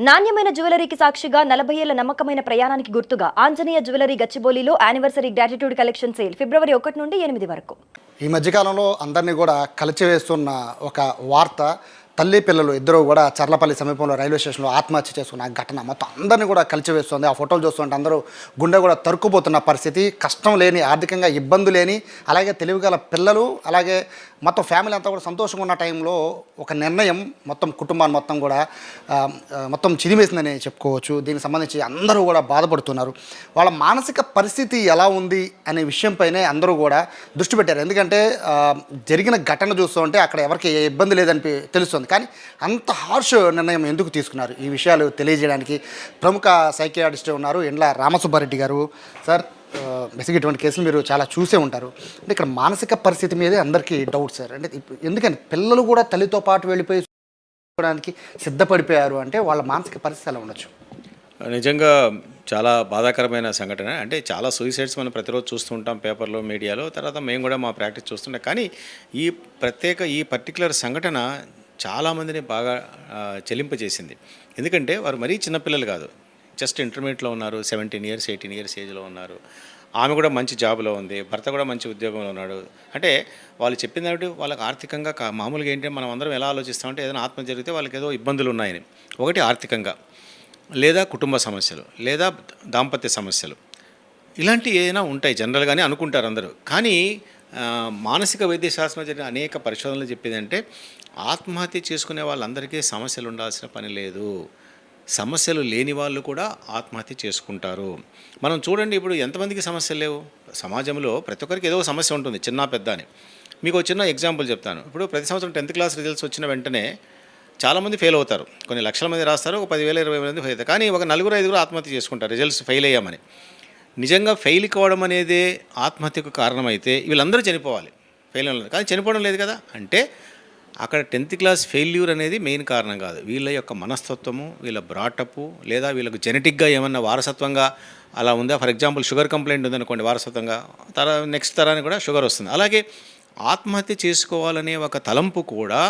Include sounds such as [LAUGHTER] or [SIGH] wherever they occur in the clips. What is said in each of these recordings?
నాణ్యమైన జ్యువెలరీకి సాక్షిగా నలభై ఏళ్ళ నమ్మకమైన ప్రయాణానికి గుర్తుగా ఆంజనేయ జ్యువెలరీ గచ్చిబౌలిలో యానివర్సరీ గ్రాటిట్యూడ్ కలెక్షన్ సేల్ ఫిబ్రవరి ఒకటి నుండి ఎనిమిది వరకు. ఈ మధ్యకాలంలో అందరినీ కూడా కలిచివేస్తున్న ఒక వార్త తల్లి పిల్లలు ఇద్దరు కూడా చర్లపల్లి సమీపంలో రైల్వే స్టేషన్లో ఆత్మహత్య చేసుకున్న ఘటన. మొత్తం అందరినీ కూడా కలిచివేస్తుంది. ఆ ఫోటోలు చూస్తుంటే అందరూ గుండె కూడా తరుక్కుపోతున్న పరిస్థితి. కష్టం లేని ఆర్థికంగా ఇబ్బంది లేని అలాగే తెలివిగల పిల్లలు అలాగే మొత్తం ఫ్యామిలీ అంతా కూడా సంతోషంగా ఉన్న టైంలో ఒక నిర్ణయం మొత్తం కుటుంబాన్ని మొత్తం కూడా మొత్తం చిరిమేసిందని చెప్పుకోవచ్చు. దీనికి సంబంధించి అందరూ కూడా బాధపడుతున్నారు. వాళ్ళ మానసిక పరిస్థితి ఎలా ఉంది అనే విషయంపైనే అందరూ కూడా దృష్టి పెట్టారు. ఎందుకంటే జరిగిన ఘటన చూస్తుంటే అక్కడ ఎవరికి ఏ ఇబ్బంది లేదని తెలుస్తుంది. కానీ అంత హార్ష్ నిర్ణయం ఎందుకు తీసుకున్నారు? ఈ విషయాలు తెలియజేయడానికి ప్రముఖ సైకియాటిస్టే ఉన్నారు ఎండ్ల రామసుబ్బారెడ్డి గారు. సార్ బేసిక్ ఇటువంటి కేసులు మీరు చాలా చూసే ఉంటారు. అంటే ఇక్కడ మానసిక పరిస్థితి మీదే అందరికీ డౌట్ సార్ అంటే ఎందుకని? పిల్లలు కూడా తల్లితో పాటు వెళ్ళిపోయి చూడడానికి సిద్ధపడిపోయారు అంటే వాళ్ళ మానసిక పరిస్థితి ఎలా ఉండొచ్చు? నిజంగా చాలా బాధాకరమైన సంఘటన. అంటే చాలా సూసైడ్స్ మనం ప్రతిరోజు చూస్తూ ఉంటాం పేపర్లో మీడియాలో. తర్వాత మేము కూడా మా ప్రాక్టీస్ చూస్తుంటాం. కానీ ఈ ప్రత్యేక ఈ పర్టికులర్ సంఘటన చాలామందిని బాగా చెల్లింపజేసింది ఎందుకంటే వారు మరీ చిన్నపిల్లలు కాదు. జస్ట్ ఇంటర్మీడియట్లో ఉన్నారు సెవెంటీన్ ఇయర్స్ ఎయిటీన్ ఇయర్స్ ఏజ్లో ఉన్నారు. ఆమె కూడా మంచి జాబ్లో ఉంది భర్త కూడా మంచి ఉద్యోగంలో ఉన్నాడు. అంటే వాళ్ళు చెప్పిన దాటి వాళ్ళకి ఆర్థికంగా కా- మామూలుగా ఏంటంటే మనం అందరం ఎలా ఆలోచిస్తామంటే ఏదైనా ఆత్మ జరిగితే వాళ్ళకి ఏదో ఇబ్బందులు ఉన్నాయని. ఒకటి ఆర్థికంగా లేదా కుటుంబ సమస్యలు లేదా దాంపత్య సమస్యలు. ఇలాంటివి ఏదైనా ఉంటాయి జనరల్గానే అనుకుంటారు అందరూ. కానీ మానసిక వైద్య శాస్త్రం జరిగిన అనేక పరిశోధనలు చెప్పేదంటే ఆత్మహత్య చేసుకునే వాళ్ళందరికీ సమస్యలు ఉండాల్సిన పని లేదు. సమస్యలు లేని వాళ్ళు కూడా ఆత్మహత్య చేసుకుంటారు. మనం చూడండి ఇప్పుడు ఎంతమందికి సమస్యలు లేవు? సమాజంలో ప్రతి ఒక్కరికి ఏదో సమస్య ఉంటుంది చిన్న పెద్ద అని. మీకు చిన్న ఎగ్జాంపుల్ చెప్తాను. ఇప్పుడు ప్రతి సంవత్సరం టెన్త్ క్లాస్ రిజల్ట్స్ వచ్చిన వెంటనే చాలామంది ఫెయిల్ అవుతారు. కొన్ని లక్షల మంది రాస్తారు ఒక పదివేల ఇరవై మంది ఫెయిల్ అవుతారు. కానీ ఒక నలుగురు ఐదుగురు ఆత్మహత్య చేసుకుంటారు రిజల్ట్స్ ఫెయిల్ అయ్యామని. నిజంగా ఫెయిల్ కావడం అనేది ఆత్మహత్యకు కారణమైతే వీళ్ళందరూ చనిపోవాలి. ఫెయిల్ అవ్వలేదు. కానీ చనిపోవడం లేదు కదా? అంటే అక్కడ టెన్త్ క్లాస్ ఫెయిల్యూర్ అనేది మెయిన్ కారణం కాదు. వీళ్ళ యొక్క మనస్తత్వము వీళ్ళ బ్రాటప్ లేదా వీళ్ళకు జెనెటిక్గా ఏమన్నా వారసత్వంగా అలా ఉందా? ఫర్ ఎగ్జాంపుల్ షుగర్ కంప్లైంట్ ఉందనుకోండి వారసత్వంగా తర నెక్స్ట్ తరానికి కూడా షుగర్ వస్తుంది. అలాగే ఆత్మహత్య చేసుకోవాలనే ఒక తలంపు కూడా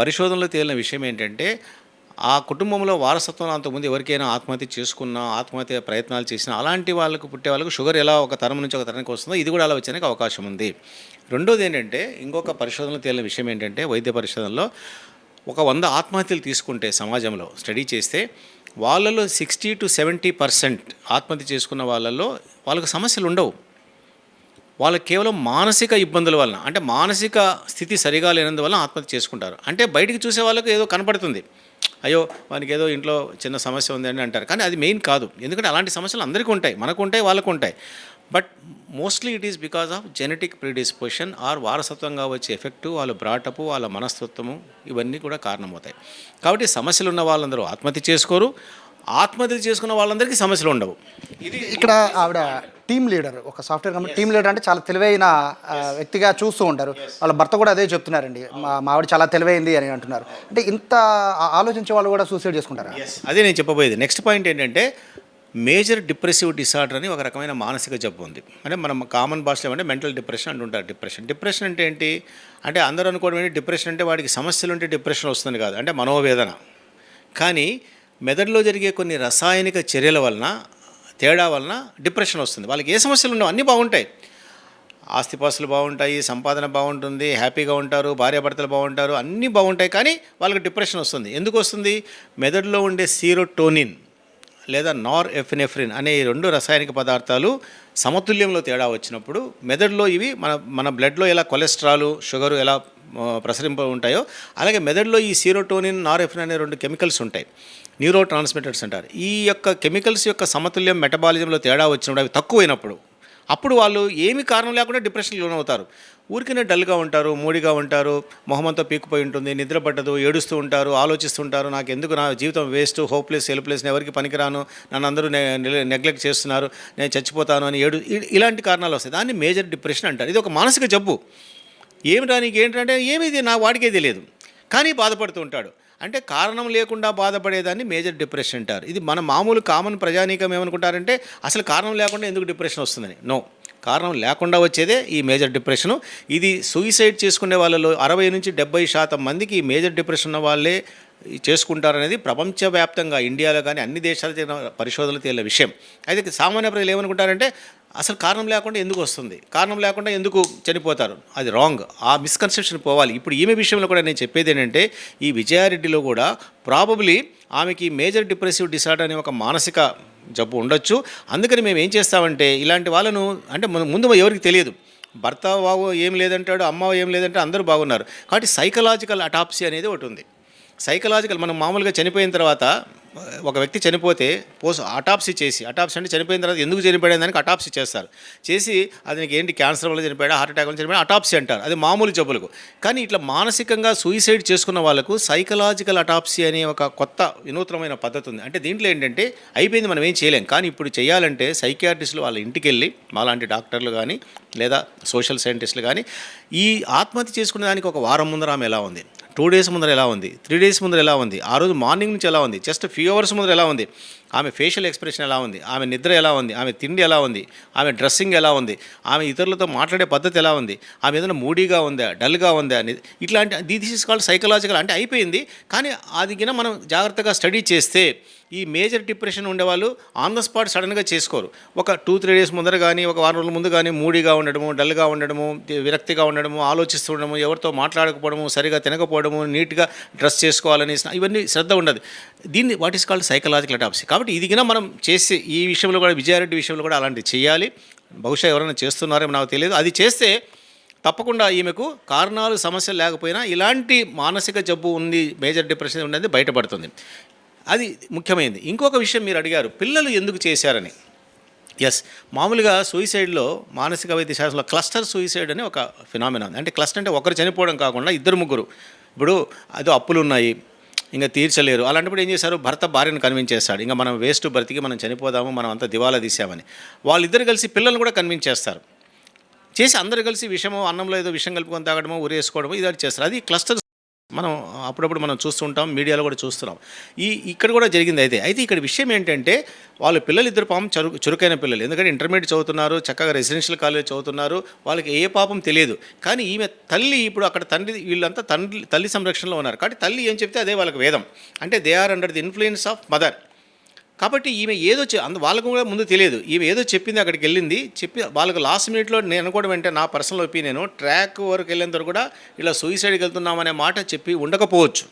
పరిశోధనలో తేలిన విషయం ఏంటంటే ఆ కుటుంబంలో వారసత్వం అంతకుముందు ఎవరికైనా ఆత్మహత్య చేసుకున్నా ఆత్మహత్య ప్రయత్నాలు చేసినా అలాంటి వాళ్ళకు పుట్టే వాళ్ళకు షుగర్ ఎలా ఒక తరం నుంచి ఒక తరానికి వస్తుందో ఇది కూడా అలా వచ్చేందుకు అవకాశం ఉంది. రెండోది ఏంటంటే ఇంకొక పరిశోధనలో తేలిన విషయం ఏంటంటే వైద్య పరిశోధనలో ఒక వంద ఆత్మహత్యలు తీసుకుంటే సమాజంలో స్టడీ చేస్తే వాళ్ళలో సిక్స్టీ టు సెవెంటీ పర్సెంట్ ఆత్మహత్య చేసుకున్న వాళ్ళలో వాళ్ళకు సమస్యలు ఉండవు. వాళ్ళకి కేవలం మానసిక ఇబ్బందుల వలన అంటే మానసిక స్థితి సరిగా లేనందువల్ల ఆత్మహత్య చేసుకుంటారు. అంటే బయటికి చూసే వాళ్ళకు ఏదో కనపడుతుంది. అయ్యో వానికి ఏదో ఇంట్లో చిన్న సమస్య ఉంది అని అంటారు. కానీ అది మెయిన్ కాదు. ఎందుకంటే అలాంటి సమస్యలు అందరికీ ఉంటాయి. మనకు ఉంటాయి వాళ్ళకు ఉంటాయి but mostly it is because of genetic predisposition or వారసత్వంగా వచ్చే ఎఫెక్టు వాళ్ళ బ్రాటపు వాళ్ళ మనస్తత్వము ఇవన్నీ కూడా కారణమవుతాయి. కాబట్టి సమస్యలు ఉన్న వాళ్ళందరూ ఆత్మహత్య చేసుకోరు. ఆత్మహత్య చేసుకున్న వాళ్ళందరికీ సమస్యలు ఉండవు. ఇది ఇక్కడ ఆవిడ టీమ్ లీడర్ ఒక సాఫ్ట్వేర్ కంపెనీ టీమ్ లీడర్ అంటే చాలా తెలివైన వ్యక్తిగా చూస్తూ ఉంటారు. వాళ్ళ భర్త కూడా అదే చెప్తున్నారండి. మా మా ఆవిడ చాలా తెలివైంది అని అంటున్నారు. అంటే ఇంత ఆలోచించే వాళ్ళు కూడా సూసైడ్ చేసుకుంటారా? అదే నేను చెప్పబోయేది. నెక్స్ట్ పాయింట్ ఏంటంటే మేజర్ డిప్రెసివ్ డిసార్డర్ అని ఒక రకమైన మానసిక జబ్బు ఉంది. అంటే మనం కామన్ భాషలో అంటే మెంటల్ డిప్రెషన్ అంటుంటారు. డిప్రెషన్ డిప్రెషన్ అంటే ఏంటి? అంటే అందరూ అనుకోవడం ఏంటి? డిప్రెషన్ అంటే వాడికి సమస్యలు ఉంటే డిప్రెషన్ వస్తుంది కాదు. అంటే మనోవేదన. కానీ మెదడులో జరిగే కొన్ని రసాయనిక చర్యల వలన తేడా వలన డిప్రెషన్ వస్తుంది. వాళ్ళకి ఏ సమస్యలు ఉండవు అన్నీ బాగుంటాయి. ఆస్తిపాస్తులు బాగుంటాయి సంపాదన బాగుంటుంది హ్యాపీగా ఉంటారు భార్యాభర్తలు బాగుంటారు అన్నీ బాగుంటాయి. కానీ వాళ్ళకి డిప్రెషన్ వస్తుంది. ఎందుకు వస్తుంది? మెదడులో ఉండే సీరోటోనిన్. లేదా నార్ ఎఫినెఫ్రిన్ అనే ఈ రెండు రసాయనిక పదార్థాలు సమతుల్యంలో తేడా వచ్చినప్పుడు మెదడులో ఇవి మన మన బ్లడ్లో ఎలా కొలెస్ట్రాల్ షుగరు ఎలా ప్రసరింప ఉంటాయో అలాగే మెదడులో ఈ సీరోటోనిన్ నారెఫ్రిన్ అనే రెండు కెమికల్స్ ఉంటాయి. న్యూరో ట్రాన్స్మిటర్స్ అంటారు. ఈ యొక్క కెమికల్స్ యొక్క సమతుల్యం మెటబాలిజంలో తేడా వచ్చినప్పుడు అవి తక్కువైనప్పుడు అప్పుడు వాళ్ళు ఏమి కారణం లేకుండా డిప్రెషన్కి లోనవుతారు. ఊరికనే డల్గా ఉంటారు మూడిగా ఉంటారు మొహమంతా పీక్కుపోయి ఉంటుంది నిద్ర పట్టదు ఏడుస్తూ ఉంటారు ఆలోచిస్తుంటారు నాకు ఎందుకు నా జీవితం వేస్ట్ హోప్లెస్ హెల్ప్లెస్ ఎవరికి పనికిరాను నన్ను అందరూ నెగ్లెక్ట్ చేస్తున్నారు నేను చచ్చిపోతాను అని ఏడు ఇలాంటి కారణాలు వస్తాయి. దాన్ని మేజర్ డిప్రెషన్ అంటారు. ఇది ఒక మానసిక జబ్బు. ఏమి దానికి ఏంటంటే ఏమిది నా వాడికే తెలియదు. కానీ బాధపడుతూ ఉంటాడు. అంటే కారణం లేకుండా బాధపడేదాన్ని మేజర్ డిప్రెషన్ అంటారు. ఇది మన మామూలు కామన్ ప్రజానీకం ఏమనుకుంటారంటే అసలు కారణం లేకుండా ఎందుకు డిప్రెషన్ వస్తుందని? నో. కారణం లేకుండా వచ్చేదే ఈ మేజర్ డిప్రెషను. ఇది సూయిసైడ్ చేసుకునే వాళ్ళలో అరవై నుంచి డెబ్బై శాతం మందికి ఈ మేజర్ డిప్రెషన్ ఉన్న వాళ్ళే చేసుకుంటారనేది ప్రపంచవ్యాప్తంగా ఇండియాలో కానీ అన్ని దేశాలు జరిగిన పరిశోధనలు తేలిన విషయం. అయితే సామాన్య ప్రజలు ఏమనుకుంటారంటే అసలు కారణం లేకుండా ఎందుకు వస్తుంది? కారణం లేకుండా ఎందుకు చనిపోతారు? అది రాంగ్. ఆ మిస్కన్సెప్షన్ పోవాలి. ఇప్పుడు ఈమె విషయంలో కూడా నేను చెప్పేది ఏంటంటే ఈ విజయారెడ్డిలో కూడా ప్రాబబ్లీ ఆమెకి మేజర్ డిప్రెసివ్ డిసార్డర్ అనే ఒక మానసిక జబ్బు ఉండొచ్చు. అందుకని మేము ఏం చేస్తామంటే ఇలాంటి వాళ్ళను అంటే ముందు ఎవరికి తెలియదు. భర్త బాగు ఏం లేదంటాడు అమ్మ ఏం లేదంటే అందరూ బాగున్నారు. కాబట్టి సైకలాజికల్ అటాప్సీ అనేది ఒకటి ఉంది. సైకలాజికల్ మనం మామూలుగా చనిపోయిన తర్వాత ఒక వ్యక్తి చనిపోతే పోస్ట్ అటాప్సీ చేసి అటాప్సీ అంటే చనిపోయిన తర్వాత ఎందుకు చనిపోయాడు దానికి అటాప్సీ చేస్తారు. చేసి అతనికి ఏంటి క్యాన్సర్ వల్ల చనిపోయాడు హార్ట్ అటాక్ వల్ల చనిపోయాడు అటాప్సీ అంటారు. అది మామూలు జబ్బులకు. కానీ ఇట్లా మానసికంగా సూయిసైడ్ చేసుకున్న వాళ్ళకు సైకలాజికల్ అటాప్సీ అనే ఒక కొత్త వినూత్నమైన పద్ధతి ఉంది. అంటే దీంట్లో ఏంటంటే అయిపోయింది మనం ఏం చేయలేం. కానీ ఇప్పుడు చేయాలంటే సైకియాట్రిస్టులు వాళ్ళ ఇంటికి వెళ్ళి మాలాంటి డాక్టర్లు కానీ లేదా సోషల్ సైంటిస్టులు కానీ ఈ ఆత్మహత్య చేసుకునే దానికి ఒక వారం ముందర ఆమె ఎలా ఉంది? టూ డేస్ ముందర ఎలా ఉంది? త్రీ డేస్ ముందర ఎలా ఉంది? ఆ రోజు మార్నింగ్ నుంచి ఎలా ఉంది? జస్ట్ ఫ్యూ అవర్స్ ముందర ఎలా ఉంది? ఆమె ఫేషియల్ ఎక్స్ప్రెషన్ ఎలా ఉంది? ఆమె నిద్ర ఎలా ఉంది? ఆమె తిండి ఎలా ఉంది? ఆమె డ్రెస్సింగ్ ఎలా ఉంది? ఆమె ఇతరులతో మాట్లాడే పద్ధతి ఎలా ఉంది? ఆమె ఏదైనా మూడీగా ఉందా? డల్గా ఉందా? అని ఇట్లాంటి దిస్ ఇస్ కాల్డ్ సైకలాజికల్ అంటే అయిపోయింది. కానీ అది మనం జాగ్రత్తగా స్టడీ చేస్తే ఈ మేజర్ డిప్రెషన్ ఉండేవాళ్ళు ఆన్ ద స్పాట్ సడన్గా చేసుకోరు. ఒక టూ త్రీ డేస్ ముందర కానీ ఒక వారం రోజుల ముందు కానీ మూడీగా ఉండడము డల్గా ఉండడము విరక్తిగా ఉండడము ఆలోచిస్తూ ఉండడము ఎవరితో మాట్లాడకపోవడము సరిగా తినకపోవడము నీట్గా డ్రెస్ చేసుకోవాలని ఇవన్నీ శ్రద్ధ ఉండదు. దీన్ని what is called psychological autopsy కాబట్టి ఇది మనం చేసి ఈ విషయంలో కూడా విజయారెడ్డి విషయంలో కూడా అలాంటివి చేయాలి. బహుశా ఎవరైనా చేస్తున్నారేమో నాకు తెలియదు. అది చేస్తే తప్పకుండా ఈమెకు కారణాలు సమస్యలు లేకపోయినా ఇలాంటి మానసిక జబ్బు ఉంది మేజర్ డిప్రెషన్ ఉన్నది బయటపడుతుంది. అది ముఖ్యమైనది. ఇంకొక విషయం మీరు అడిగారు పిల్లలు ఎందుకు చేశారని. ఎస్ మామూలుగా సూయిసైడ్లో మానసిక వైద్య శాస్త్రంలో క్లస్టర్ సూయిసైడ్ అని ఒక ఫినామినా ఉంది. అంటే క్లస్టర్ అంటే ఒకరు చనిపోవడం కాకుండా ఇద్దరు ముగ్గురు. ఇప్పుడు అదో అప్పులు ఉన్నాయి ఇంకా తీర్చలేరు. అలాంటప్పుడు ఏం చేశారు? భర్త భార్యను కన్విన్స్ చేస్తాడు. ఇంకా మనం వేస్ట్ బ్రతికి మనం చనిపోదాము మనం అంతా దివాలా తీసామని. వాళ్ళిద్దరు కలిసి పిల్లల్ని కూడా కన్విన్స్ చేస్తారు. చేసి అందరు కలిసి విషము అన్నంలో ఏదో విషం కలుపుకొని తాగడమో ఊరేసుకోవడము ఇది చేస్తారు. అది క్లస్టర్ మనం అప్పుడప్పుడు మనం చూస్తుంటాం మీడియాలో కూడా చూస్తున్నాం. ఈ ఇక్కడ కూడా జరిగింది అయితే. అయితే ఇక్కడ విషయం ఏంటంటే వాళ్ళ పిల్లలు ఇద్దరు పాపం చరు చురుకైన పిల్లలు. ఎందుకంటే ఇంటర్మీడియట్ చదువుతున్నారు చక్కగా రెసిడెన్షియల్ కాలేజ్ చదువుతున్నారు వాళ్ళకి ఏ పాపం తెలియదు. కానీ ఈమె తల్లి ఇప్పుడు అక్కడ తండ్రి వీళ్ళంతా తండ్రి తల్లి సంరక్షణలో ఉన్నారు. కాబట్టి తల్లి ఏం చెప్తే అదే వాళ్ళకి వేదం. అంటే they are under the influence of mother కాబట్టి ఈమె ఏదో అందు వాళ్ళకు కూడా ముందు తెలియదు. ఈమె ఏదో చెప్పింది అక్కడికి వెళ్ళింది. చెప్పి వాళ్ళకి లాస్ట్ మినిట్లో నేను అనుకోవడం అంటే నా పర్సనల్ ఒపీనియన్ ట్రాక్ వరకు వెళ్ళేంతవరకు కూడా ఇలా సూయిసైడ్కి వెళ్తున్నామనే మాట చెప్పి ఉండకపోవచ్చు.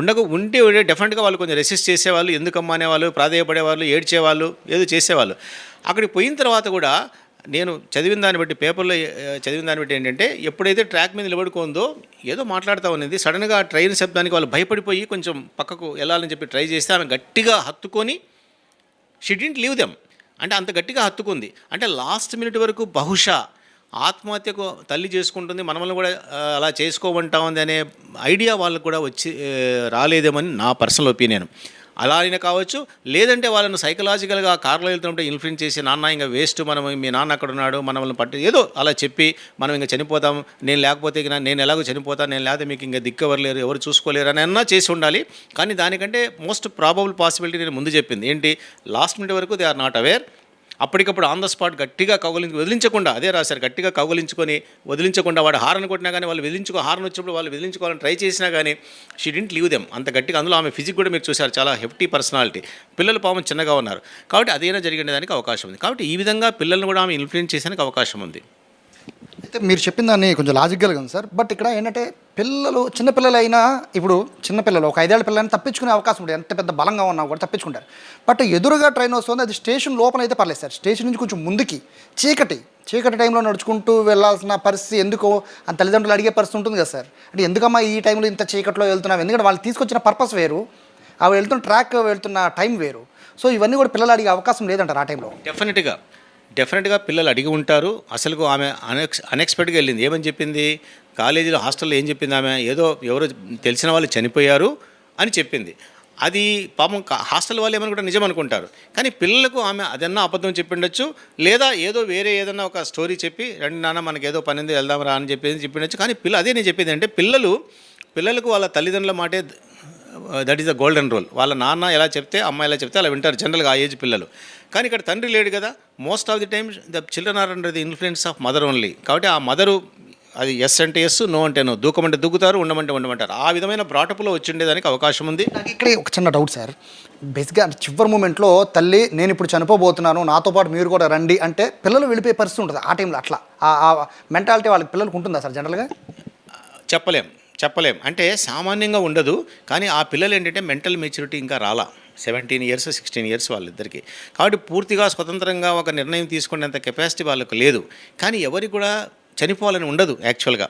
ఉండక ఉంటే డెఫినెట్గా వాళ్ళు కొంచెం రెసిస్ట్ చేసేవాళ్ళు ఎందుకమ్మా అనేవాళ్ళు ప్రాధేయపడేవాళ్ళు ఏడ్చేవాళ్ళు ఏదో చేసేవాళ్ళు. అక్కడికి పోయిన తర్వాత కూడా నేను చదివిన దాన్ని బట్టి పేపర్లో చదివిన దాన్ని బట్టి ఏంటంటే ఎప్పుడైతే ట్రాక్ మీద నిలబడుకుందో ఏదో మాట్లాడుతూ ఉన్నది. సడన్గా ట్రైన్ శబ్దానికి వాళ్ళు భయపడిపోయి కొంచెం పక్కకు వెళ్ళాలని చెప్పి ట్రై చేస్తే ఆమె గట్టిగా హత్తుకొని షీ డింట్ లీవ్ దెమ్ అంటే అంత గట్టిగా హత్తుకుంది. అంటే లాస్ట్ మినిట్ వరకు బహుశా ఆత్మహత్యకు తల్లి చేసుకుంటుంది మనమల్ని కూడా అలా చేసుకోమంటా ఉంది అనే ఐడియా వాళ్ళకు కూడా వచ్చి రాలేదేమని నా పర్సనల్ ఒపీనియన్ అలా అయినా కావచ్చు లేదంటే వాళ్ళను సైకలాజికల్గా కార్లో వెళ్తుంటే ఇన్ఫ్లుయెన్స్ చేసి నాన్న ఇంకా వేస్ట్ మనం మీ నాన్న అక్కడ ఉన్నాడు మనల్ని పట్టి ఏదో అలా చెప్పి మనం ఇంకా చనిపోతాం నేను లేకపోతే ఇక నేను ఎలాగో చనిపోతాను నేను లేకపోతే మీకు ఇంకా దిక్కు లేరు ఎవరు చూసుకోలేరు అని అన్నా చేసి ఉండాలి. కానీ దానికంటే మోస్ట్ ప్రాబబుల్ పాసిబిలిటీ నేను ముందు చెప్పింది ఏంటి? లాస్ట్ మినిట్ వరకు దే ఆర్ నాట్ అవేర్ అప్పటికప్పుడు ఆన్ ద స్పాట్ గట్టిగా కౌగలించి వదిలించకుండా అదే రాశారు గట్టిగా కౌగలించుకొని వదిలించకుండా వాడు హారన్ కొట్టినా కానీ వాళ్ళు వదిలించుకో హారన్ వచ్చినప్పుడు వాళ్ళు వదిలించుకోవాలని ట్రై చేసినా కానీ షీ డింట్ లీవ్ దెమ్ అంత గట్టిగా అందులో ఆమె ఫిజిక్ కూడా మీరు చూశారు చాలా హెఫ్టీ పర్సనాలిటీ పిల్లలు పాపం చిన్నగా ఉన్నారు. కాబట్టి అదైనా జరిగిన దానికి అవకాశం ఉంది. కాబట్టి ఈ విధంగా పిల్లల్ని కూడా ఆమె ఇన్ఫ్లుయెన్స్ చేసేందుకు అవకాశం ఉంది. అయితే మీరు చెప్పిన దాన్ని కొంచెం లాజికల్గా ఉంది సార్. బట్ ఇక్కడ ఏంటంటే పిల్లలు చిన్నపిల్లలు అయినా ఇప్పుడు చిన్న పిల్లలు ఒక ఐదేళ్ళ పిల్లలని తప్పించుకునే అవకాశం ఉంటుంది ఎంత పెద్ద బలంగా ఉన్నా కూడా తప్పించుకుంటారు. బట్ ఎదురుగా ట్రైన్ వస్తుంది అది స్టేషన్ లోపల అయితే పర్లేదు సార్. స్టేషన్ నుంచి కొంచెం ముందుకి చీకటి చీకటి టైంలో నడుచుకుంటూ వెళ్ళాల్సిన పరిస్థితి ఎందుకో అని తల్లిదండ్రులు అడిగే పరిస్థితి ఉంటుంది కదా సార్. అంటే ఎందుకమ్మా ఈ టైంలో ఇంత చీకట్లో వెళ్తున్నాం ఎందుకంటే వాళ్ళు తీసుకొచ్చిన పర్పస్ వేరు అవి వెళ్తున్న ట్రాక్ వెళ్తున్న టైం వేరు. సో ఇవన్నీ కూడా పిల్లలు అడిగే అవకాశం లేదంటారు ఆ టైంలో డెఫినెట్గా డెఫినెట్గా పిల్లలు అడిగి ఉంటారు. అసలు ఆమె అనెక్స్ అన్ఎక్స్పెక్ట్గా వెళ్ళింది. ఏమని చెప్పింది? కాలేజీలో హాస్టల్లో ఏం చెప్పింది ఆమె? ఏదో ఎవరో తెలిసిన వాళ్ళు చనిపోయారు అని చెప్పింది. అది పాపం హాస్టల్ వాళ్ళు ఏమని కూడా నిజం అనుకుంటారు. కానీ పిల్లలకు ఆమె అదన్నా అబద్ధం చెప్పిండొచ్చు. లేదా ఏదో వేరే ఏదన్నా ఒక స్టోరీ చెప్పి రెండు నాన్న మనకి ఏదో పని ఉంది వెళ్దాం రా అని చెప్పేసి చెప్పిండొచ్చు. కానీ పిల్ల అదే నేను చెప్పేది అంటే పిల్లలు పిల్లలకు వాళ్ళ తల్లిదండ్రుల మాటే that is the golden rule వాళ్ళ నాన్న ఎలా చెప్తే అమ్మ ఎలా చెప్తే అలా వింటారు జనరల్గా ఆ ఏజ్ పిల్లలు. కానీ ఇక్కడ తండ్రి లేడు కదా most of the times the children are under the influence of mother only కాబట్టి ఆ మదరు అది ఎస్ అంటే ఎస్ నో అంటే నో దూకమంటే దూకుతారు ఉండమంటే ఉండమంటారు. ఆ విధమైన బ్రాటప్లో వచ్చిండేదానికి అవకాశం ఉంది. నాకు ఇక్కడే ఒక చిన్న డౌట్ సార్ బేసిక్గా చివరి మూమెంట్లో తల్లి నేను ఇప్పుడు చనిపోబోతున్నాను నాతో పాటు మీరు కూడా రండి అంటే పిల్లలు వెళ్ళిపోయే పరిస్థితి ఉంటుంది ఆ టైంలో అట్లా. ఆ మెంటాలిటీ వాళ్ళకి పిల్లలకు ఉంటుందా సార్ జనరల్గా చెప్పలేం. చెప్పలేం. అంటే సామాన్యంగా ఉండదు కానీ ఆ పిల్లలు ఏంటంటే మెంటల్ మెచ్యూరిటీ ఇంకా రాలా. సెవెంటీన్ ఇయర్స్ సిక్స్టీన్ ఇయర్స్ వాళ్ళిద్దరికీ. కాబట్టి పూర్తిగా స్వతంత్రంగా ఒక నిర్ణయం తీసుకునేంత కెపాసిటీ వాళ్ళకు లేదు. కానీ ఎవరికి కూడా చనిపోవాలని ఉండదు యాక్చువల్గా.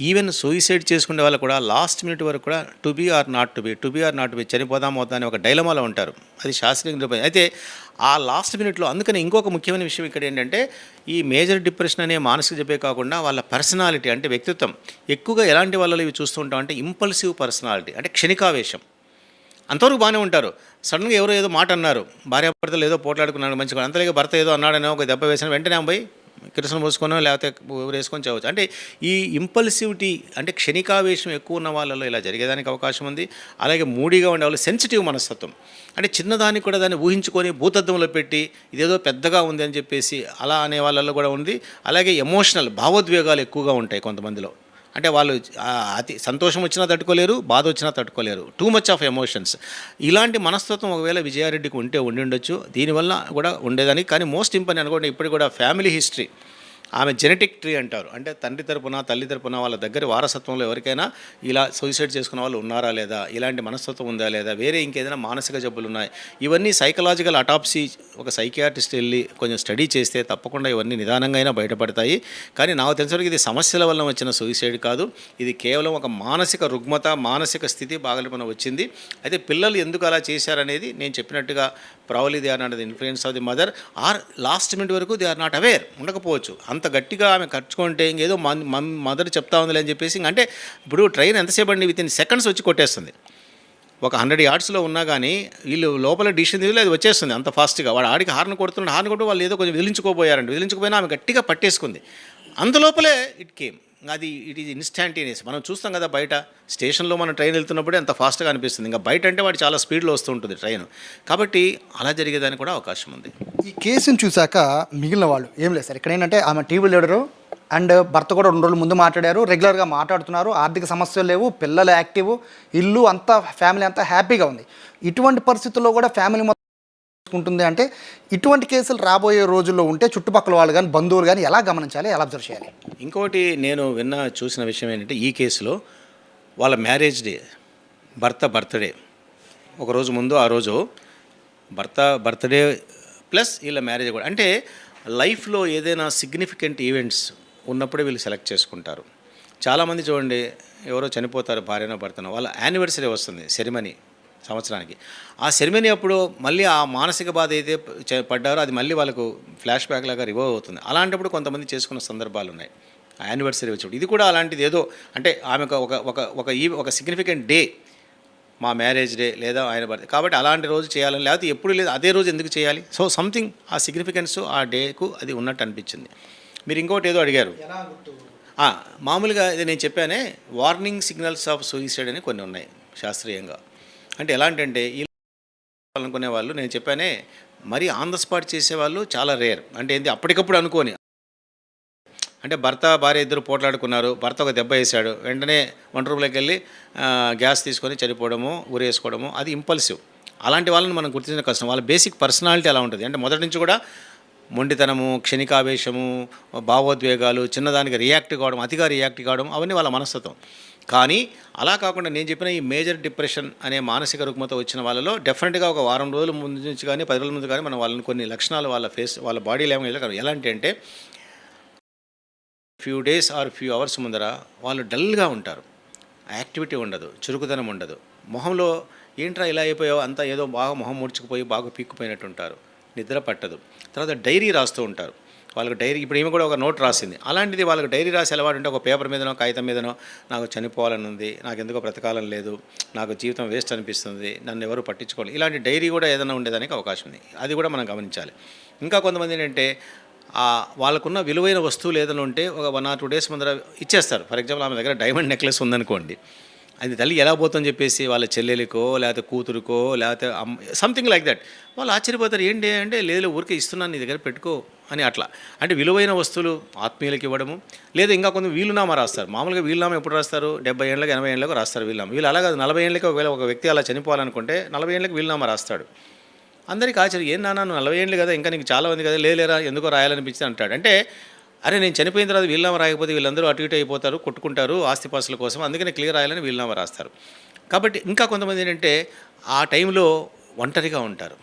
ఈవెన్ సూయిసైడ్ చేసుకునే వాళ్ళు కూడా లాస్ట్ మినిట్ వరకు కూడా to be or not to be to be or not to be చనిపోదాం అవుతా అని ఒక డైలమాలో ఉంటారు. అది శాస్త్రీయ అయితే ఆ లాస్ట్ మినిట్లో అందుకని ఇంకొక ముఖ్యమైన విషయం ఇక్కడ ఏంటంటే ఈ మేజర్ డిప్రెషన్ అనే మానసిక జబ్బే కాకుండా వాళ్ళ పర్సనాలిటీ అంటే వ్యక్తిత్వం. ఎక్కువగా ఎలాంటి వాళ్ళలో ఇవి చూస్తూ ఉంటాం అంటే ఇంపల్సివ్ పర్సనాలిటీ అంటే క్షణికావేశం. అంతవరకు బాగానే ఉంటారు. సడన్గా ఎవరో ఏదో మాట అన్నారు. భార్యాభర్తలు ఏదో పోట్లాడుకున్నాడు మంచిగా అంతలేగా భర్త ఏదో అన్నాడనో ఒక దెబ్బ వేసిన వెంటనే పోయి కిరసన పోసుకొని లేకపోతే వేసుకొని చేయవచ్చు అంటే ఈ ఇంపల్సివిటీ అంటే క్షణికావేశం ఎక్కువ ఉన్న వాళ్ళలో ఇలా జరిగేదానికి అవకాశం ఉంది. అలాగే మూడీగా ఉండే వాళ్ళు సెన్సిటివ్ మనస్తత్వం. అంటే చిన్నదానికి కూడా దాన్ని ఊహించుకొని భూతత్వంలో పెట్టి ఇదేదో పెద్దగా ఉంది అని చెప్పేసి అలా అనే వాళ్ళలో కూడా ఉంది. అలాగే ఎమోషనల్ భావోద్వేగాలు ఎక్కువగా ఉంటాయి కొంతమందిలో. అంటే వాళ్ళు అతి సంతోషం వచ్చినా తట్టుకోలేరు బాధ వచ్చినా తట్టుకోలేరు. టూ మచ్ ఆఫ్ ఎమోషన్స్ ఇలాంటి మనస్తత్వం ఒకవేళ విజయారెడ్డికి ఉంటే ఉండి ఉండొచ్చు. దీనివల్ల కూడా ఉండేదని కానీ మోస్ట్ ఇంపార్టెంట్ అనుకోండి ఇప్పుడు కూడా ఫ్యామిలీ హిస్టరీ ఆమె జెనెటిక్ ట్రీ అంటారు. అంటే తండ్రి తరపున తల్లి తరపున వాళ్ళ దగ్గర వారసత్వంలో ఎవరికైనా ఇలా సూసైడ్ చేసుకున్న వాళ్ళు ఉన్నారా లేదా ఇలాంటి మనస్తత్వం ఉందా లేదా వేరే ఇంకేదైనా మానసిక జబ్బులు ఉన్నాయి. ఇవన్నీ సైకలాజికల్ అటాప్సీ ఒక సైకియాట్రిస్ట్ వెళ్ళి కొంచెం స్టడీ చేస్తే తప్పకుండా ఇవన్నీ నిదానంగా అయినా బయటపడతాయి. కానీ నాకు తెలిసినవరకు ఇది సమస్యల వల్ల వచ్చిన సూసైడ్ కాదు. ఇది కేవలం ఒక మానసిక రుగ్మత మానసిక స్థితి బాగలిపన వచ్చింది. అయితే పిల్లలు ఎందుకు అలా చేశారనేది నేను చెప్పినట్టుగా probably they are not the influence of the mother or last minute వరకు దే ఆర్ నాట్ అవేర్ ఉండకపోవచ్చు. అంత గట్టిగా ఆమె ఖర్చుకుంటే ఇంకేదో మదర్ చెప్తా ఉందిలే అని చెప్పేసి అంటే ఇప్పుడు ట్రైన్ ఎంతసేపు అండి? విత్ ఇన్ సెకండ్స్ వచ్చి కొట్టేస్తుంది. ఒక హండ్రెడ్ యార్డ్స్లో ఉన్నా కానీ వీళ్ళు లోపల డిసిషన్ తీసుకుని అది వచ్చేస్తుంది అంత ఫాస్ట్గా. వాడు ఆడికి హార్న్ కొడుతున్నాడు హార్న్ కొట్టు వాళ్ళు ఏదో కొంచెం విదిలించుకోపోయారండి. విదిలించుకోపోయినా ఆమె గట్టిగా పట్టేసుకుంది. అంత లోపలే ఇట్ కేమ్. అది ఇట్ ఈజ్ ఇన్స్టాంటేనియస్ మనం చూస్తాం కదా బయట స్టేషన్లో మనం ట్రైన్ వెళ్తున్నప్పుడే అంత ఫాస్ట్గా అనిపిస్తుంది. ఇంకా బయట అంటే వాడు చాలా స్పీడ్లో వస్తూ ఉంటుంది ట్రైన్. కాబట్టి అలా జరిగేదానికి కూడా అవకాశం ఉంది. ఈ కేసును చూశాక మిగిలిన వాళ్ళు ఏం లేదు సార్. ఇక్కడ ఏంటంటే ఆమె టీవీ లీడరు అండ్ భర్త కూడా రెండు రోజులు ముందు మాట్లాడారు. రెగ్యులర్గా మాట్లాడుతున్నారు. ఆర్థిక సమస్యలు లేవు. పిల్లలు యాక్టివ్. ఇల్లు అంతా ఫ్యామిలీ అంతా హ్యాపీగా ఉంది. ఇటువంటి పరిస్థితుల్లో కూడా ఫ్యామిలీ మొత్తం ఉంటుంది అంటే ఇటువంటి కేసులు రాబోయే రోజుల్లో ఉంటే చుట్టుపక్కల వాళ్ళు కానీ బంధువులు కానీ ఎలా గమనించాలి ఎలా అబ్జర్వ్ చేయాలి? ఇంకోటి నేను విన్న చూసిన విషయం ఏంటంటే ఈ కేసులో వాళ్ళ మ్యారేజ్ డే భర్త బర్త్డే. ఒకరోజు ముందు ఆ రోజు భర్త బర్త్డే ప్లస్ వీళ్ళ మ్యారేజ్ కూడా. అంటే లైఫ్లో ఏదైనా సిగ్నిఫికెంట్ ఈవెంట్స్ ఉన్నప్పుడే వీళ్ళు సెలెక్ట్ చేసుకుంటారు. చాలామంది చూడండి ఎవరో చనిపోతారు భార్యనో భర్తనో వాళ్ళ యానివర్సరీ వస్తుంది సెరిమనీ సంవత్సరానికి. ఆ సెరిమనీ అప్పుడు మళ్ళీ ఆ మానసిక బాధ అయితే పడ్డారో అది మళ్ళీ వాళ్ళకు ఫ్లాష్ బ్యాక్ లాగా రివైవ్ అవుతుంది. అలాంటప్పుడు కొంతమంది చేసుకున్న సందర్భాలు ఉన్నాయి. ఆ యానివర్సరీ వచ్చినప్పుడు. ఇది కూడా అలాంటిది ఏదో అంటే ఆమెకు ఒక ఒక ఒక ఈ ఒక సిగ్నిఫికెంట్ డే మా మ్యారేజ్ డే లేదా ఆయన బర్త్డే కాబట్టి అలాంటి రోజు చేయాలని లేకపోతే ఎప్పుడు లేదు అదే రోజు ఎందుకు చేయాలి? సో సంథింగ్ ఆ సిగ్నిఫికెన్స్ ఆ డేకు అది ఉన్నట్టు అనిపించింది. మీరు ఇంకోటి ఏదో అడిగారు. మామూలుగా ఇది నేను చెప్పానే వార్నింగ్ సిగ్నల్స్ ఆఫ్ సూయిసైడ్ అని కొన్ని ఉన్నాయి శాస్త్రీయంగా. అంటే ఎలాంటి అంటే అనుకునే వాళ్ళు నేను చెప్పానే మరి ఆన్ ద స్పాట్ చేసేవాళ్ళు చాలా రేర్ అంటే ఏంటి అప్పటికప్పుడు అనుకోని. అంటే భర్త భార్య ఇద్దరు పోట్లాడుకున్నారు భర్త ఒక దెబ్బ వేశాడు వెంటనే వంట రూమ్లోకి వెళ్ళి గ్యాస్ తీసుకొని చనిపోవడము ఉరేసుకోవడము అది ఇంపల్సివ్ అలాంటి వాళ్ళని మనం గుర్తించడం కష్టం. వాళ్ళ బేసిక్ పర్సనాలిటీ అలా ఉంటుంది? అంటే మొదటి నుంచి కూడా మొండితనము క్షణికావేశము భావోద్వేగాలు చిన్నదానికి రియాక్ట్ కావడం అతిగా రియాక్ట్ కావడం అవన్నీ వాళ్ళ మనస్తత్వం. కానీ అలా కాకుండా నేను చెప్పిన ఈ మేజర్ డిప్రెషన్ అనే మానసిక రుగ్మత వచ్చిన వాళ్ళలో డెఫినెట్గా ఒక వారం రోజుల ముందు నుంచి కానీ పది రోజుల ముందు కానీ మనం వాళ్ళని కొన్ని లక్షణాలు వాళ్ళ ఫేస్ వాళ్ళ బాడీ లాంగ్వేజ్ ఎలాంటి అంటే few days or few hours ముందర వాళ్ళు డల్గా ఉంటారు. యాక్టివిటీ ఉండదు చురుకుదనం ఉండదు. మొహంలో ఏంట్రా ఇలా అయిపోయావు అంతా ఏదో బాగా మొహం ముడుచుకుపోయి బాగా పీక్కుపోయినట్టు ఉంటారు. నిద్ర పట్టదు. తర్వాత డైరీ రాస్తూ ఉంటారు. వాళ్ళకి డైరీ ఇప్పుడు ఈమె కూడా ఒక నోట్ రాసింది. అలాంటిది వాళ్ళకి డైరీ రాసి అలవాటు ఉంటే ఒక పేపర్ మీదనో కాగితం మీదనో నాకు చనిపోవాలని ఉంది నాకు ఎందుకో బ్రతకాలం లేదు నాకు జీవితం వేస్ట్ అనిపిస్తుంది నన్ను ఎవరు పట్టించుకోవాలి. ఇలాంటి డైరీ కూడా ఏదైనా ఉండేదానికి అవకాశం ఉంది. అది కూడా మనం గమనించాలి. ఇంకా కొంతమంది ఏంటంటే వాళ్ళకున్న విలువైన వస్తువులు ఏదైనా ఉంటే ఒక వన్ ఆర్ టూ డేస్ ముందర ఇచ్చేస్తారు. ఫర్ ఎగ్జాంపుల్ ఆమె దగ్గర డైమండ్ నెక్లెస్ ఉందనుకోండి. అది తల్లి ఎలా పోతుందని చెప్పేసి వాళ్ళ చెల్లెలికో లేకపోతే కూతురుకో లేకపోతే అమ్మ సంథింగ్ లైక్ దట్ వాళ్ళు ఆశ్చర్యపోతారు ఏంటి అంటే లేదు ఊరికే ఇస్తున్నాను నీ దగ్గర పెట్టుకో అని అట్లా. అంటే విలువైన వస్తువులు ఆత్మీయులకి ఇవ్వడము. లేదా ఇంకా కొంత వీలునామా రాస్తారు. మామూలుగా వీలునామా ఎప్పుడు రాస్తారు? డెబ్బై ఏళ్ళకి ఎనభై ఏళ్ళకు రాస్తారు వీలునామా. వీళ్ళు అలాగా నలభై ఏళ్ళకి ఒకవేళ ఒక వ్యక్తి అలా చనిపోవాలనుకుంటే నలభై ఏళ్ళకి వీలునామా రాస్తాడు. అందరికీ ఆశ్చర్యం ఏం నాన్న నువ్వు నలభై ఏళ్ళు కదా ఇంకా నీకు చాలా మంది కదా లేలేరా ఎందుకో రాయాలనిపించింది అంటాడు. అంటే అరే నేను చనిపోయిన తర్వాత వీళ్ళనామా రాయకపోతే వీళ్ళందరూ అటు ఇటు అయిపోతారు కొట్టుకుంటారు ఆస్తిపాస్తుల కోసం. అందుకనే క్లియర్ రాయాలని వీళ్ళనామా రాస్తారు. కాబట్టి ఇంకా కొంతమంది ఏంటంటే ఆ టైంలో ఒంటరిగా ఉంటారు.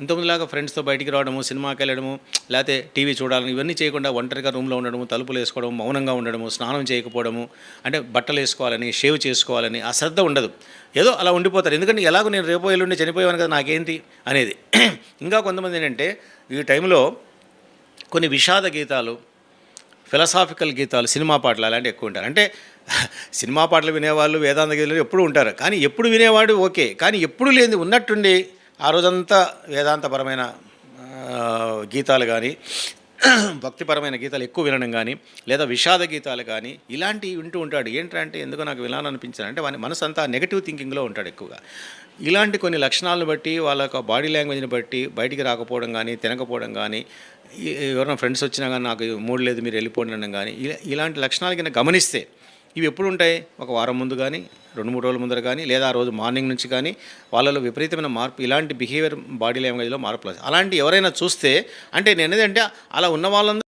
ఇంతకుముందులాగా ఫ్రెండ్స్తో బయటికి రావడము సినిమాకి వెళ్ళడము లేకపోతే టీవీ చూడాలని ఇవన్నీ చేయకుండా ఒంటరిగా రూమ్లో ఉండడము తలుపులు వేసుకోవడం మౌనంగా ఉండడము స్నానం చేయకపోవడము అంటే బట్టలు వేసుకోవాలని షేవ్ చేసుకోవాలని ఆ శ్రద్ధ ఉండదు. ఏదో అలా ఉండిపోతారు. ఎందుకంటే ఎలాగో నేను రేపో ఎల్లుండి చనిపోయాను కదా నాకేంటి అనేది. [CLEARS THROAT] ఇంకా కొంతమంది ఏంటంటే ఈ టైంలో కొన్ని విషాద గీతాలు ఫిలసాఫికల్ గీతాలు సినిమా పాటలు అలాంటివి ఎక్కువ ఉంటారు. అంటే సినిమా పాటలు వినేవాళ్ళు వేదాంత గీతాలు ఎప్పుడు ఉంటారు. కానీ ఎప్పుడు వినేవాడు ఓకే. కానీ ఎప్పుడు లేని ఉన్నట్టుండి ఆ రోజంతా వేదాంతపరమైన గీతాలు కానీ భక్తిపరమైన గీతాలు ఎక్కువ వినడం కానీ లేదా విషాద గీతాలు కానీ ఇలాంటివి వింటూ ఉంటాడు. ఏంటంటే ఎందుకో నాకు వినాలనిపించాను అంటే వాని మనసు అంతా నెగటివ్ థింకింగ్లో ఉంటాడు ఎక్కువగా. ఇలాంటి కొన్ని లక్షణాలను బట్టి వాళ్ళ యొక్క బాడీ లాంగ్వేజ్ని బట్టి బయటికి రాకపోవడం కానీ తినకపోవడం కానీ ఎవరైనా ఫ్రెండ్స్ వచ్చినా కానీ నాకు మూడు లేదు మీరు వెళ్ళిపోండి అనడం కానీ ఇలా- ఇలాంటి లక్షణాలు కింద గమనిస్తే ఇవి ఎప్పుడు ఉంటాయి? ఒక వారం ముందు కానీ రెండు మూడు రోజుల ముందర కానీ లేదా ఆ రోజు మార్నింగ్ నుంచి కానీ వాళ్ళలో విపరీతమైన మార్పు ఇలాంటి బిహేవియర్ బాడీ లాంగ్వేజ్లో మార్పులు అలాంటి ఎవరైనా చూస్తే అంటే నేను ఏంటంటే అలా ఉన్న వాళ్ళందరూ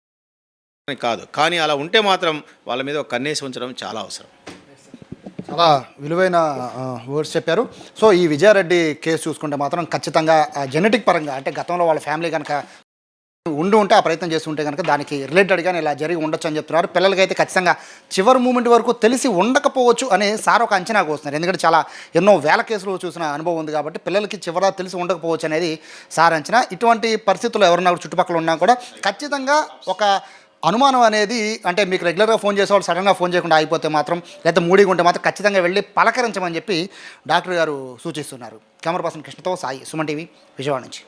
కాదు కానీ అలా ఉంటే మాత్రం వాళ్ళ మీద ఒక కన్నేసి ఉంచడం చాలా అవసరం. చాలా విలువైన వర్డ్స్ చెప్పారు. సో ఈ విజయారెడ్డి కేసు చూసుకుంటే మాత్రం ఖచ్చితంగా జెనెటిక్ పరంగా అంటే గతంలో వాళ్ళ ఫ్యామిలీ కనుక ఉండి ఉంటే ఆ ప్రయత్నం చేస్తుంటే కనుక దానికి రిలేటెడ్గా ఇలా జరిగి ఉండొచ్చు అని చెప్తున్నారు. పిల్లలకైతే ఖచ్చితంగా చివరి మూమెంట్ వరకు తెలిసి ఉండకపోవచ్చు అనే సార్ ఒక అంచనాకు వస్తున్నారు ఎందుకంటే చాలా ఎన్నో వేల కేసులు చూసిన అనుభవం ఉంది కాబట్టి పిల్లలకి చివరా తెలిసి ఉండకపోవచ్చు అనేది సార్ అంచనా. ఇటువంటి పరిస్థితుల్లో ఎవరన్నా చుట్టుపక్కల ఉన్నా కూడా ఖచ్చితంగా ఒక అనుమానం అనేది అంటే మీకు రెగ్యులర్గా ఫోన్ చేసేవాళ్ళు సడన్గా ఫోన్ చేయకుండా అయిపోతే మాత్రం లేదా మూడీగా ఉంటే మాత్రం ఖచ్చితంగా వెళ్ళి పలకరించమని చెప్పి డాక్టర్ గారు సూచిస్తున్నారు. కెమెరా పర్సన్ కృష్ణతో సాయి సుమన్ టీవీ విజయవాడ నుంచి.